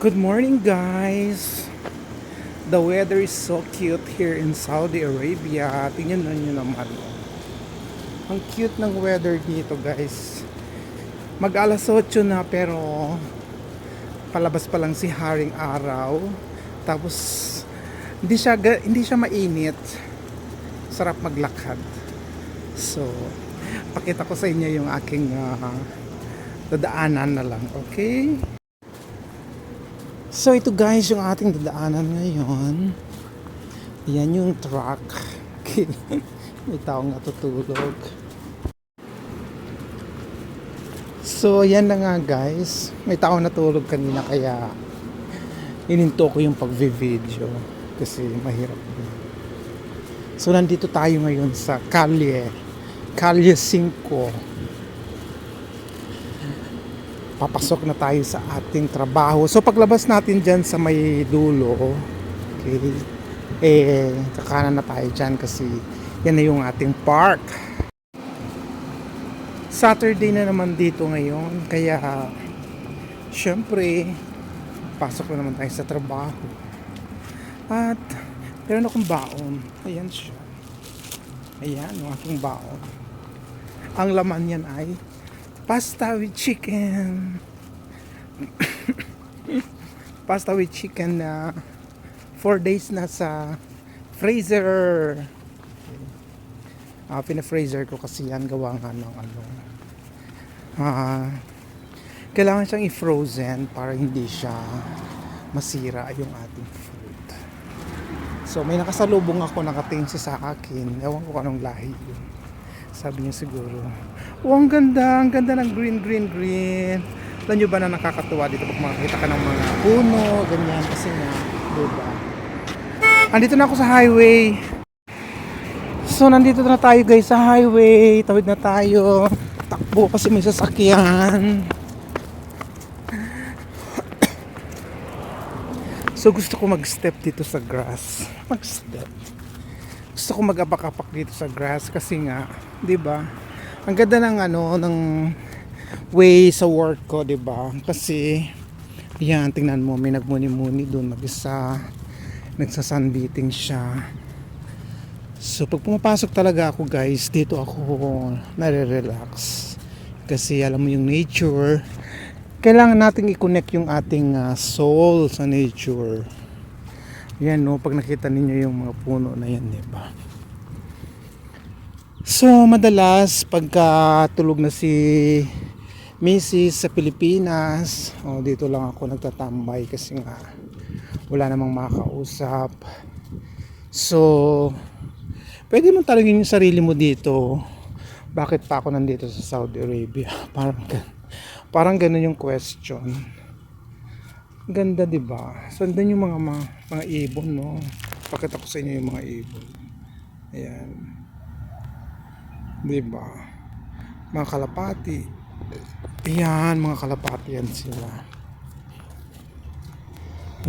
Good morning, guys. The weather is so cute here in Saudi Arabia. Tingnan nyo naman. Ang cute ng weather dito, guys. Mag alas 8 na pero palabas pa lang si Haring Araw. Tapos hindi siya hindi siya mainit. Sarap maglakad. So, pakita ko sa inyo yung aking ah, dadaanan na lang, okay? So ito guys yung ating dadaanan ngayon. Yan yung truck. May taong natutulog. So yan na nga guys. May taong natulog kanina kaya ininto ko yung pagvi-video kasi mahirap. So nandito tayo ngayon sa Kalye. Kalye 5 papasok na tayo sa ating trabaho. So paglabas natin dyan sa may dulo, okay, eh, kakanan na tayo dyan kasi yan na yung ating park. Saturday na naman dito ngayon, kaya syempre, pasok na naman tayo sa trabaho. At meron akong baon. Ayan siya. Ayan, yung aking baon. Ang laman yan ay pasta with chicken. pasta with chicken na 4 days na sa freezer. Ah, pina-freezer ko kasi yan gawa ng ano. Ah, kailangan siyang i-frozen para hindi siya masira yung ating food. So may nakasalubong ako nakatingin siya sa akin. Ewan ko anong lahi yun. Sabi niya siguro, oh ang ganda, ang ganda ng green, green, green. Alam nyo ba na nakakatuwa dito pag makakita ka ng mga puno, ganyan, kasi nga, diba? Andito na ako sa highway. So, nandito na tayo guys sa highway. Tawid na tayo. Takbo kasi may sasakyan. So, gusto ko mag-step dito sa grass. Mag-step gusto ko mag-apak-apak dito sa grass kasi nga, 'di ba? Ang ganda ng ano ng way sa work ko, 'di ba? Kasi yan, tingnan mo, may nagmuni-muni doon mag-isa. Nagsa-sunbeating siya. So pag pumapasok talaga ako, guys, dito ako nare-relax. Kasi alam mo yung nature, kailangan nating i-connect yung ating ah, soul sa nature. Yan no, pag nakita ninyo yung mga puno na yan, di ba? So, madalas pagka tulog na si Mrs. sa Pilipinas, oh, dito lang ako nagtatambay kasi nga wala namang makakausap. So, pwede mo talagin yung sarili mo dito. Bakit pa ako nandito sa Saudi Arabia? Parang, parang ganun yung question. Ganda, 'di ba? So, andun yung mga, mga mga ibon, no. Pakita ko sa inyo yung mga ibon. Ayan. 'Di ba? Mga kalapati. Ayan, mga kalapati yan sila.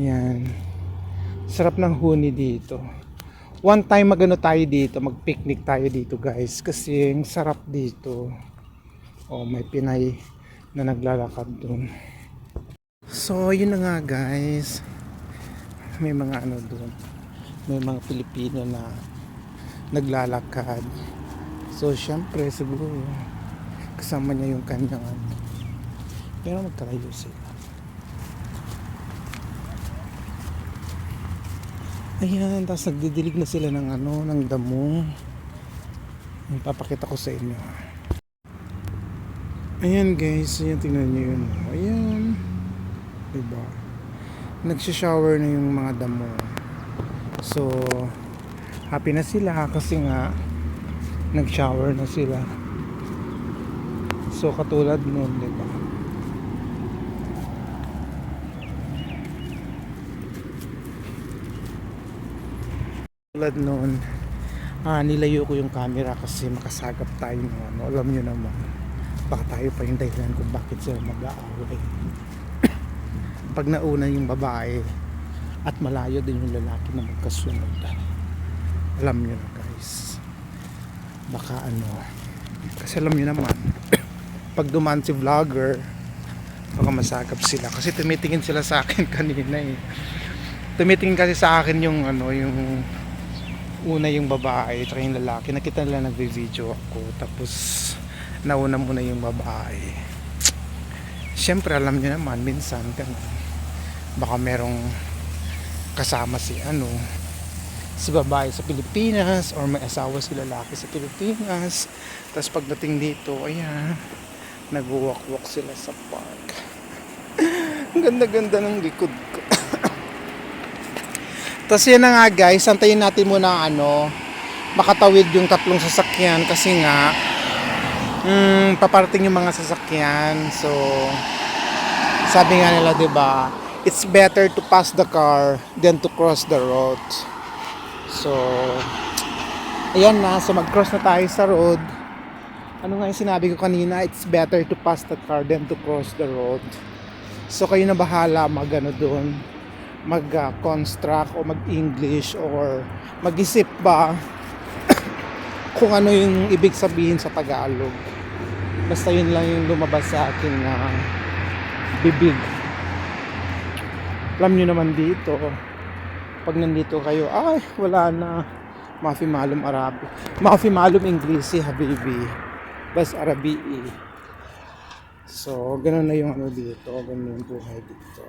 Ayan. Sarap ng huni dito. One time magano tayo dito, mag-picnic tayo dito, guys, kasi ang sarap dito. Oh, may Pinay na naglalakad doon. So, yun na nga guys. May mga ano doon. May mga Pilipino na naglalakad. So, syempre, siguro kasama niya yung kanyang ano. Pero magkalayo sila. Ayan, tapos nagdidilig na sila ng ano, ng damo. Yung ko sa inyo. Ayan guys, ayan tingnan niyo yun. Ayan. Diba? Nagsha-shower na yung mga damo. So, happy na sila kasi nga nag-shower na sila. So, katulad nun, diba? Katulad nun, ah, nilayo ko yung camera kasi makasagap tayo ng ano. Alam nyo naman, baka tayo pa yung dahilan kung bakit sila mag-aaway pag nauna yung babae at malayo din yung lalaki na magkasunod alam nyo na guys baka ano kasi alam nyo naman pag duman si vlogger Baka masagap sila kasi tumitingin sila sa akin kanina eh. Tumitingin kasi sa akin yung ano, yung una yung babae at yung lalaki. Nakita nila nagbe-video ako tapos nauna muna yung babae. Siyempre alam niyo naman minsan ganun. Baka merong kasama si ano si babae sa Pilipinas or may asawa si lalaki sa Pilipinas. Tapos pagdating dito, ayan, nagwalk-walk sila sa park. Ang ganda-ganda ng likod ko. Tapos yan na nga guys, antayin natin muna ano, makatawid yung tatlong sasakyan kasi nga mm, paparating yung mga sasakyan. So sabi nga nila 'di ba, it's better to pass the car than to cross the road. So ayan na, so mag-cross na tayo sa road. Ano nga yung sinabi ko kanina, it's better to pass the car than to cross the road. So kayo na bahala mag ano doon, mag uh, construct o mag English or mag-isip ba kung ano yung ibig sabihin sa Tagalog. Basta yun lang yung lumabas sa aking uh, bibig. Alam nyo naman dito, pag nandito kayo, ay, wala na. Mafi malum Arabi. Mafi malum English, habibi. Bas Arabi. So, ganun na yung ano dito. Ganun yung buhay dito.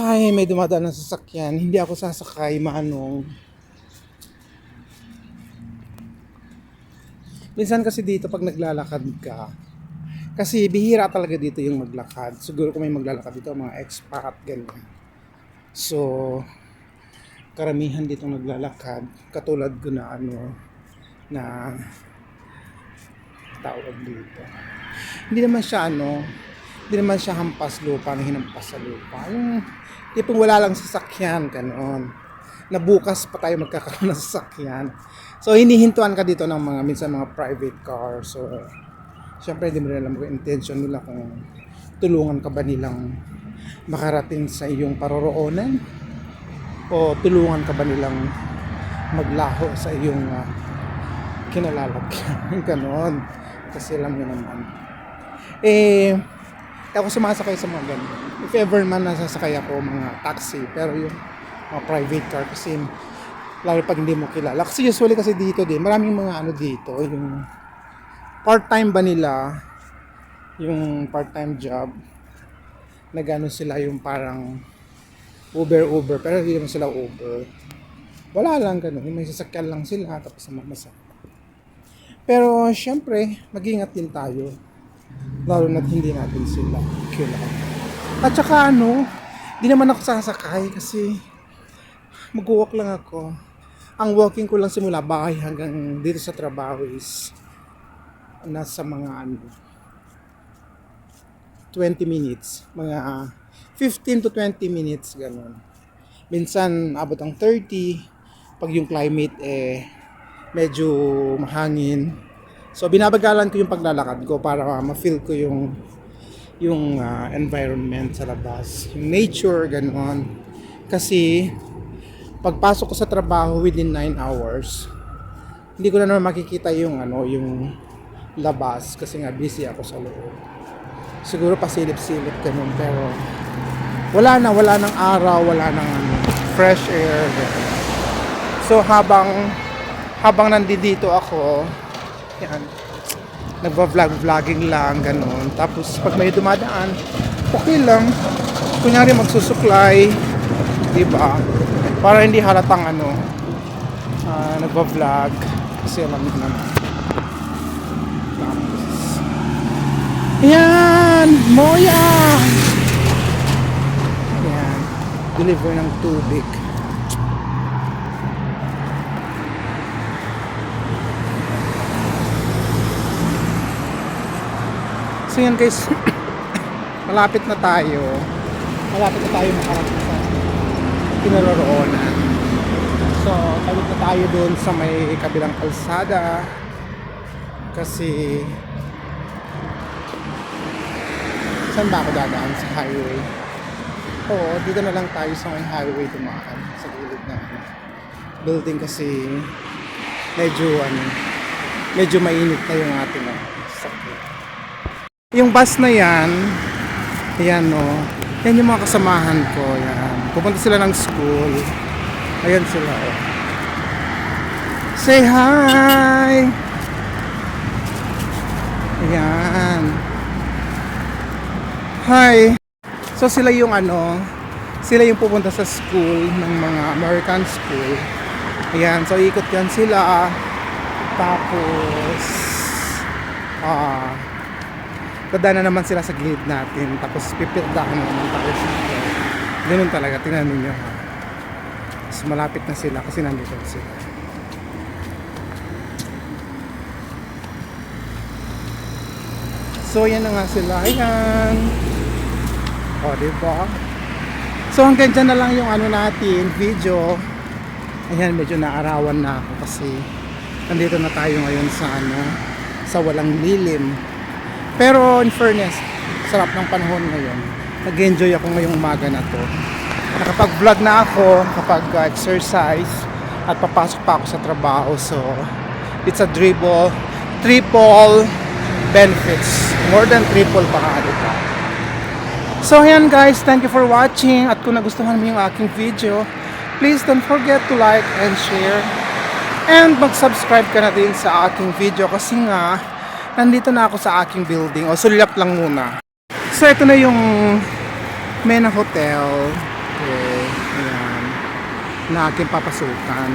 Ay, may dumadaan ng sasakyan. Hindi ako sasakay, manong. Minsan kasi dito pag naglalakad ka, kasi bihira talaga dito yung maglakad. Siguro kung may maglalakad dito, mga expat, ganyan. So, karamihan dito naglalakad. Katulad ko na ano, na tawag dito. Hindi naman siya ano, hindi naman siya hampas lupa na hinampas sa lupa. Yung tipong wala lang sasakyan, ganon. Na bukas pa tayo magkakaroon ng sasakyan. So, hinihintuan ka dito ng mga, minsan mga private car. So, syempre hindi mo rin alam kung intention nila kung tulungan ka ba nilang makarating sa iyong paroroonan o tulungan ka ba nilang maglaho sa iyong uh, kinalalagyan. ganon. Kasi alam nyo naman. Eh, ako sumasakay sa mga ganun. If ever man nasasakay ako mga taxi, pero yung mga private car kasi lalo pag hindi mo kilala. Kasi usually kasi dito din, maraming mga ano dito, yung part-time ba nila, yung part-time job, na gano'n sila yung parang Uber-Uber, pero hindi naman sila Uber. Wala lang ganun, may sasakyan lang sila, tapos mamasa. Pero syempre, mag-ingat din tayo lalo na't hindi natin sila kailangan. At saka ano, di naman ako sasakay kasi mag-walk lang ako. Ang walking ko lang simula bahay hanggang dito sa trabaho is nasa mga ano 20 minutes, mga 15 to 20 minutes ganun. Minsan abot ang 30 pag yung climate eh medyo mahangin So binabagalan ko yung paglalakad ko para ma-feel ko yung yung uh, environment sa labas, yung nature ganoon. Kasi pagpasok ko sa trabaho within 9 hours, hindi ko na naman makikita yung ano, yung labas kasi nga busy ako sa loob. Siguro pasilip-silip ganun pero wala na, wala nang araw, wala nang fresh air. So habang habang nandito ako, yan. Nagva-vlog-vlogging lang, ganun. Tapos, pag may dumadaan, okay lang. Kunyari magsusuklay, di ba? Para hindi halatang ano, uh, nagva-vlog. Kasi alam naman. Tapos, yan! Moya! Yan. Deliver ng tubig. So yan guys, malapit na tayo. Malapit na tayo makarating sa kinaroroonan. So, tawid na tayo doon sa may kabilang kalsada. Kasi saan ba ako dadaan sa highway? Oo, dito na lang tayo sa may highway dumaan sa gilid ng building kasi medyo ano, medyo mainit na yung ating ano, sasakyan. Yung bus na yan, ayan o, yan yung mga kasamahan ko, yan. Pupunta sila ng school. Ayan sila o. Say hi! Ayan. Hi! So sila yung ano, sila yung pupunta sa school ng mga American school. Ayan, so ikot yan sila. Tapos, ah, dadaan na naman sila sa gilid natin. Tapos pipirdahan na naman tayo sa Ganun talaga, tingnan ninyo ha. Mas malapit na sila kasi nandito na sila. So, yan na nga sila. Ayan. O, diba? So, hanggang dyan na lang yung ano natin, video. Ayan, medyo naarawan na ako kasi nandito na tayo ngayon sa ano, sa walang lilim. Pero in fairness, sarap ng panahon ngayon. Nag-enjoy ako ngayong umaga na to. Nakapag-vlog na ako, kapag exercise at papasok pa ako sa trabaho. So, it's a dribble, triple benefits. More than triple pa nga, diba? So ayan guys, thank you for watching at kung nagustuhan mo yung aking video, please don't forget to like and share and mag-subscribe ka na din sa aking video kasi nga nandito na ako sa aking building o sulyap lang muna. So ito na yung Mena Hotel. Okay, ayan. Na aking papasukan.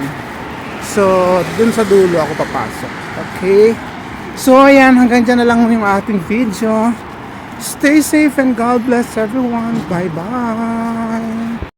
So, dun sa dulo ako papasok. Okay? So, ayan, hanggang dyan na lang yung ating video. Stay safe and God bless everyone. Bye bye.